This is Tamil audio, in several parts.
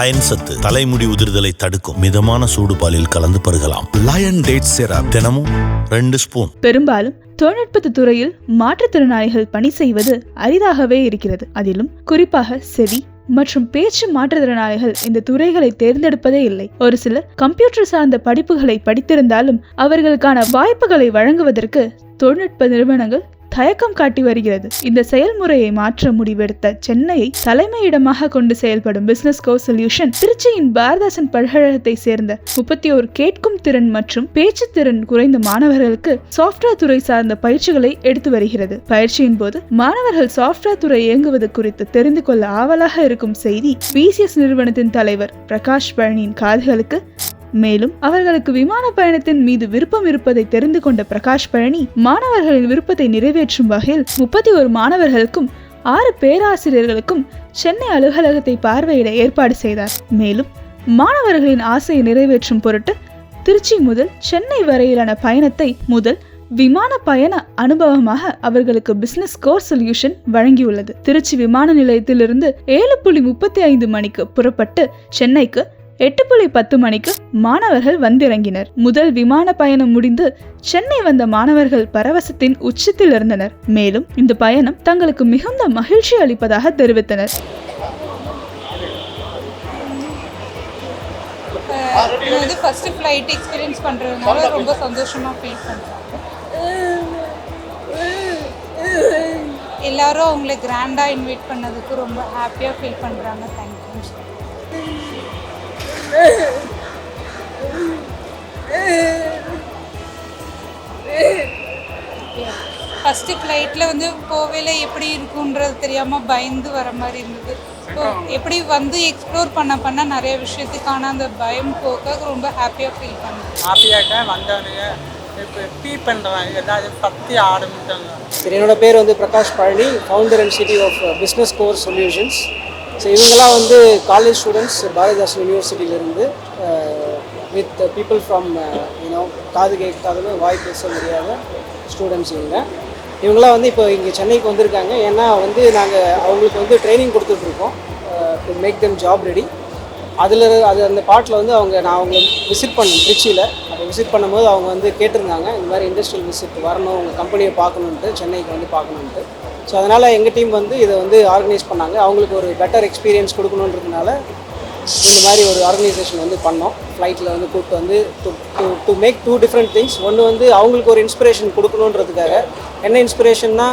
அயன் சத்து தலைமுடி உதிர்தலை தடுக்கும் மிதமான சூடு பாலில் கலந்து பருகலாம். லயன் டேட் சிரப் தினமும் ரெண்டு ஸ்பூன் பெரும்பாலும் தொழில்நுட்பத்து துறையில் மாற்றுத்திறனாளிகள் பணி செய்வது அரிதாகவே இருக்கிறது. அதிலும் குறிப்பாக செவி மற்றும் பேச்சு மாற்றுத்திறனாளிகள் இந்த துறைகளை தேர்ந்தெடுப்பதே இல்லை. ஒரு சிலர் கம்ப்யூட்டர் சார்ந்த படிப்புகளை படித்திருந்தாலும் அவர்களுக்கான வாய்ப்புகளை வழங்குவதற்கு தொழில்நுட்ப நிறுவனங்கள் தயக்கம் காட்டி வருகிறது. இந்த செயல்முறையை மாற்ற முடிவெடுத்த சென்னையை தலைமையிடமாக கொண்டு செயல்படும் பிசினஸ் கோ சொல்யூஷன் திருச்சியின் பாரதாசன் பல்கழகத்தை சேர்ந்த முப்பத்தி ஒரு கேட்கும் திறன் மற்றும் பேச்சு திறன் குறைந்த மாணவர்களுக்கு சாஃப்ட்வேர் துறை சார்ந்த பயிற்சிகளை எடுத்து வருகிறது. பயிற்சியின் போது மாணவர்கள் சாஃப்ட்வேர் துறை இயங்குவது குறித்து தெரிந்து கொள்ள ஆவலாக இருக்கும் செய்தி பிசிஎஸ் நிறுவனத்தின் தலைவர் பிரகாஷ் பழனியின் காதுகளுக்கு மேலும் அவர்களுக்கு விமான பயணத்தின் மீது விருப்பம் இருப்பதை தெரிந்து கொண்ட பிரகாஷ் பழனி மாணவர்களின் விருப்பத்தை நிறைவேற்றும் வகையில் முப்பத்தி ஒரு மாணவர்களுக்கும் ஆறு பேராசிரியர்களுக்கும் சென்னை அலுவலகத்தை பார்வையிட ஏற்பாடு செய்தார். மேலும் மாணவர்களின் ஆசையை நிறைவேற்றும் பொருட்டு திருச்சி முதல் சென்னை வரையிலான பயணத்தை முதல் விமான பயண அனுபவமாக அவர்களுக்கு பிசினஸ் கோர் சொல்யூஷன் வழங்கியுள்ளது. திருச்சி விமான நிலையத்திலிருந்து ஏழு புள்ளி முப்பத்தி ஐந்து மணிக்கு புறப்பட்டு சென்னைக்கு எட்டு புள்ளி பத்து மணிக்கு மாணவர்கள் வந்திறங்கினர். முதல் விமான பயணம் முடிந்து சென்னை வந்த மாணவர்கள் பரவசத்தின் உச்சத்தில் இருந்தனர் மேலும் இந்த பயணம் தங்களுக்கு மிகுந்த மகிழ்ச்சி அளிப்பதாக தெரிவித்தனர். நான் ஃபஸ்ட்டு ஃப்ளைட் எக்ஸ்பீரியன்ஸ் பண்ணுறதுனால ரொம்ப சந்தோஷமாக ஃபீல் பண்ணுறேன் எல்லாரும் அவங்கள கிராண்டாக இன்வைட் பண்ணதுக்கு ரொம்ப ஹாப்பியாக ஃபீல் பண்ணுறாங்க தேங்க்யூ ஃபஸ்ட்டு ஃப்ளைட்டில் வந்து போவேல எப்படி இருக்குன்றது தெரியாமல் பயந்து வர மாதிரி இருந்தது. ஸோ எப்படி வந்து எக்ஸ்ப்ளோர் பண்ண பண்ண நிறைய விஷயத்துக்கான அந்த பயம் போக்க ரொம்ப ஹாப்பியாக ஃபீல் பண்ணேன். ஹாப்பியாகிட்டேன் வந்தவனுங்க இப்போ ஃபீ பண்ணுறாங்க ஏதாவது பற்றி ஆரம்பித்தாங்க என்னோட பேர் வந்து Prakash Palani founder and city of business core solutions so இவங்கெல்லாம் வந்து college students Bharathidasan யூனிவர்சிட்டியிலேருந்து with people from you know காது கேட்காதவங்க வாய் பேச முடியாத ஸ்டூடெண்ட்ஸ் இவங்க. இவங்கெல்லாம் வந்து இப்போ இங்கே சென்னைக்கு வந்திருக்காங்க. ஏன்னா வந்து நாங்கள் அவங்களுக்கு வந்து ட்ரைனிங் கொடுத்துட்ருக்கோம். To make them job ready அதில் அது அந்த பாட்டில் வந்து அவங்க நான் அவங்கள விசிட் பண்ணேன் திருச்சியில். விசிட் பண்ணும்போது அவங்க வந்து கேட்டிருந்தாங்க இந்த மாதிரி இண்டஸ்ட்ரியல் விசிட் வரணும் உங்கள் கம்பெனியை பார்க்கணுன்ட்டு சென்னைக்கு வந்து பார்க்கணுன்ட்டு ஸோ அதனால் எங்கள் டீம் வந்து இதை வந்து ஆர்கனைஸ் பண்ணாங்க. அவங்களுக்கு ஒரு பெட்டர் எக்ஸ்பீரியன்ஸ் கொடுக்கணுன்றதுனால இந்த மாதிரி ஒரு ஆர்கனைசேஷன் வந்து பண்ணோம். ஃப்ளைட்டில் வந்து கூப்பிட்டு வந்து to to make two different things ஒன்று வந்து அவங்களுக்கு ஒரு இன்ஸ்பிரேஷன் கொடுக்கணுன்றதுக்காக. என்ன இன்ஸ்பிரேஷன்னா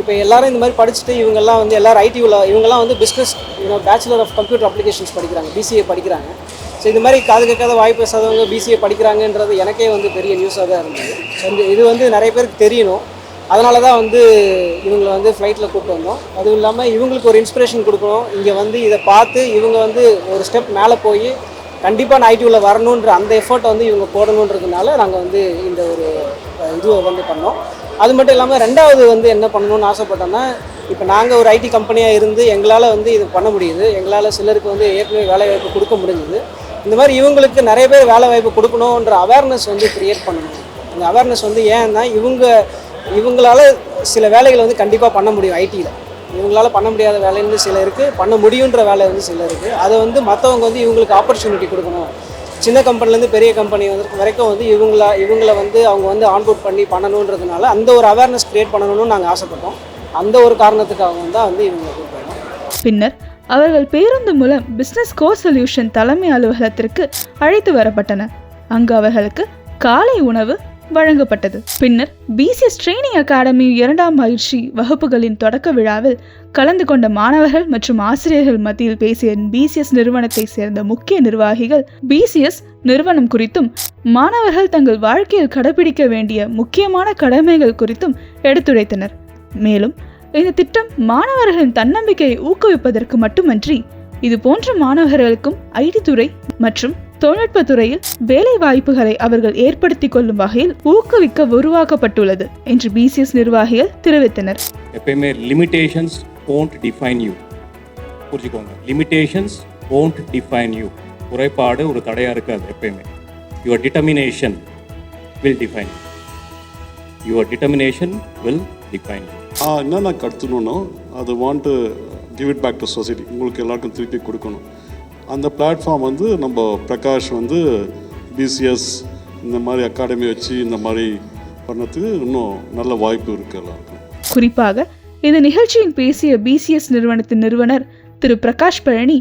இப்போ எல்லாரும் இந்த மாதிரி படிச்சுட்டு இவங்கெல்லாம் வந்து எல்லாரும் உள்ள இவங்கெல்லாம் வந்து business you know bachelor of computer applications படிக்கிறாங்க பிசிஏ படிக்கிறாங்க. ஸோ இந்த மாதிரி காது கேட்காத வாய் பேசாதவங்க பிசிஏ படிக்கிறாங்கன்றது எனக்கே வந்து பெரிய நியூஸாக தான் இருந்தது. ஸோ இது வந்து நிறைய பேருக்கு தெரியணும். அதனால தான் வந்து இவங்களை வந்து ஃப்ளைட்டில் கூப்பிட்டு வந்தோம். அதுவும் இல்லாமல் இவங்களுக்கு ஒரு இன்ஸ்பிரேஷன் கொடுக்கணும். இங்கே வந்து இதை பார்த்து இவங்க வந்து ஒரு ஸ்டெப் மேலே போய் கண்டிப்பாக நான் வரணுன்ற அந்த எஃபர்ட்டை வந்து இவங்க போடணுன்றதுனால நாங்கள் வந்து இந்த ஒரு இதுவை வந்து பண்ணோம். அது மட்டும் இல்லாமல் ரெண்டாவது வந்து என்ன பண்ணணும்னு ஆசைப்பட்டோன்னா இப்போ நாங்கள் ஒரு ஐடி கம்பெனியாக இருந்து எங்களால் வந்து இது பண்ண முடியுது. எங்களால் சிலருக்கு வந்து ஏற்கனவே வேலை வாய்ப்பு கொடுக்க முடிஞ்சுது. இந்த மாதிரி இவங்களுக்கு நிறைய பேர் வேலை வாய்ப்பு கொடுக்கணுன்ற அவேர்னஸ் வந்து க்ரியேட் பண்ணணும். அந்த அவேர்னஸ் வந்து ஏன்னா இவங்க இவங்களால சில வேலைகளை வந்து கண்டிப்பாக பண்ண முடியும் ஐடியில் இவங்களால பண்ண முடியாத வேலைன்னு சில இருக்குது பண்ண முடியுன்ற வேலை வந்து சில இருக்குது அதை வந்து மற்றவங்க வந்து இவங்களுக்கு ஆப்பர்ச்சுனிட்டி கொடுக்கணும். சின்ன கம்பெனிலேருந்து பெரிய கம்பெனி வந்து வரைக்கும் வந்து இவங்கள இவங்கள வந்து அவங்க வந்து ஆன்போர்ட் பண்ணி பண்ணணுன்றதுனால அந்த ஒரு அவேர்னஸ் க்ரியேட் பண்ணணும்னு நாங்கள் ஆசைப்பட்டோம். அந்த ஒரு காரணத்துக்காக தான் வந்து இவங்க கூப்பிடுறோம். பின்னர் அவர்கள் பேருந்து மூலம் பிசினஸ் கோ சொல்யூஷன் தலைமை அலுவலகத்திற்கு அழைத்து வரப்பட்டனர் அங்கு அவர்களுக்கு காலை உணவு வழங்கப்பட்டது. பின்னர் பிசிஎஸ் ட்ரைனிங் அகாடமி இரண்டாம் பயிற்சி வகுப்புகளின் தொடக்க விழாவில் கலந்து கொண்ட மாணவர்கள் மற்றும் ஆசிரியர்கள் மத்தியில் பேசிய பிசிஎஸ் நிறுவனத்தை சேர்ந்த முக்கிய நிர்வாகிகள் பிசிஎஸ் நிறுவனம் குறித்தும் மாணவர்கள் தங்கள் வாழ்க்கையில் கடைபிடிக்க வேண்டிய முக்கியமான கடமைகள் குறித்தும் எடுத்துரைத்தனர். மேலும் இந்த திட்டம் மாணவர்களின் தன்னம்பிக்கையை ஊக்குவிப்பதற்கு மட்டுமன்றி இது போன்ற மாணவர்களுக்கும் ஐடி துறை மற்றும் தொழில்நுட்ப துறையில் வேலை வாய்ப்புகளை அவர்கள் ஏற்படுத்திக் கொள்ளும் வகையில் ஊக்குவிக்க உருவாக்கப்பட்டுள்ளது என்று பிசிஎஸ் நிர்வாகிகள் தெரிவித்தனர். எப்பயுமே லிமிடேஷன்ஸ் ஓன்ட் டிஃபைன் யூ புரிஞ்சுக்கோங்க. லிமிட்டேஷன்ஸ் ஓன்ட் டிஃபைன் யூ குறைபாடு ஒரு தடையாக இருக்காது எப்பயுமே. Your determination will define your determination will define என்னென்ன கற்றுக்கணும் அது want to give it back to society உங்களுக்கு எல்லாருக்கும் திருப்பி கொடுக்கணும். அந்த பிளாட்ஃபார்ம் வந்து நம்ம பிரகாஷ் வந்து பிசிஎஸ் இந்த மாதிரி அகாடமி வச்சு இந்த மாதிரி பண்ணதுக்கு இன்னும் நல்ல வாய்ப்பு இருக்குது எல்லாருக்கும். குறிப்பாக இந்த நிகழ்ச்சியில் பேசிய பிசிஎஸ் நிறுவனத்தின் நிறுவனர் திரு பிரகாஷ் பழனி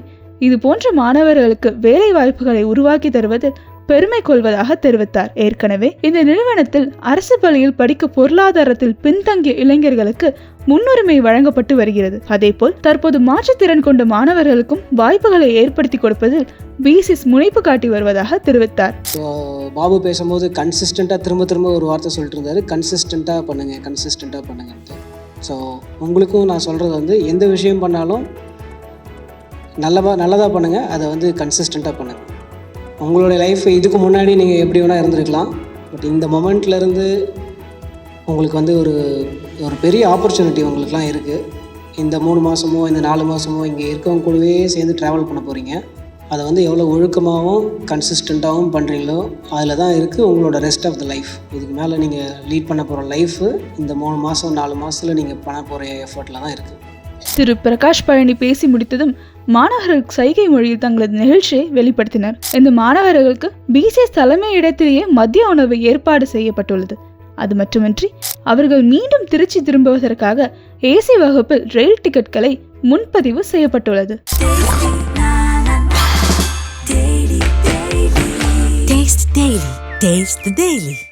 இது போன்ற மாணவர்களுக்கு வேலை வாய்ப்புகளை உருவாக்கி தருவதில் பெருமை கொள்வதாக தெரிவித்தார். ஏற்கனவே இந்த நிறுவனத்தில் அரசு பள்ளியில் படிக்க பொருளாதாரத்தில் பின்தங்கிய இளைஞர்களுக்கு முன்னுரிமை வழங்கப்பட்டு வருகிறது. அதேபோல் தற்போது மாற்றுத்திறன் கொண்ட மாணவர்களுக்கும் வாய்ப்புகளை ஏற்படுத்தி கொடுப்பதில் பிசிஎஸ் முனைப்பு காட்டி வருவதாக தெரிவித்தார். ஸோ பாபு பேசும்போது கன்சிஸ்டண்ட்டாக திரும்ப திரும்ப ஒரு வார்த்தை சொல்லிட்டு இருந்தாரு. கன்சிஸ்டண்ட்டாக பண்ணுங்கள் கன்சிஸ்டண்ட்டாக பண்ணுங்கன்ட்டு ஸோ உங்களுக்கும் நான் சொல்கிறது வந்து எந்த விஷயம் பண்ணாலும் நல்லவா நல்லதாக பண்ணுங்கள் அதை வந்து கன்சிஸ்டண்ட்டாக பண்ணுங்கள் உங்களுடைய லைஃப் இதுக்கு முன்னாடி நீங்கள் எப்படி வேணால் இருந்திருக்கலாம். பட் இந்த மொமெண்ட்லேருந்து உங்களுக்கு வந்து ஒரு ஒரு பெரிய ஆப்பர்ச்சுனிட்டி உங்களுக்குலாம் இருக்குது இந்த மூணு மாதமோ இந்த நாலு மாதமோ இங்கே இருக்கவங்க கூடவே சேர்ந்து ட்ராவல் பண்ண போகிறீங்க அதை வந்து எவ்வளோ ஒழுக்கமாகவும் கன்சிஸ்டண்ட்டாகவும் பண்ணுறீங்களோ அதில் தான் இருக்குது உங்களோட ரெஸ்ட் ஆஃப் த லைஃப் இதுக்கு மேலே நீங்கள் லீட் பண்ண போகிற லைஃபு இந்த மூணு மாதம் நாலு மாதத்தில் நீங்கள் பண்ண போகிற எஃபர்ட்டில் தான் இருக்குது திரு பிரகாஷ் பழனி பேசி முடித்ததும் மாணவர்கள் சைகை மொழியில் தங்களது நிகழ்ச்சியை வெளிப்படுத்தினர். இந்த மாணவர்களுக்கு பிசிஎஸ் தலைமை இடத்திலேயே மதிய உணவு ஏற்பாடு செய்யப்பட்டுள்ளது. அது மட்டுமின்றி அவர்கள் மீண்டும் திருச்சி திரும்புவதற்காக ஏசி வகுப்பில் ரயில் டிக்கெட்களை முன்பதிவு செய்யப்பட்டுள்ளது. Taste the Daily.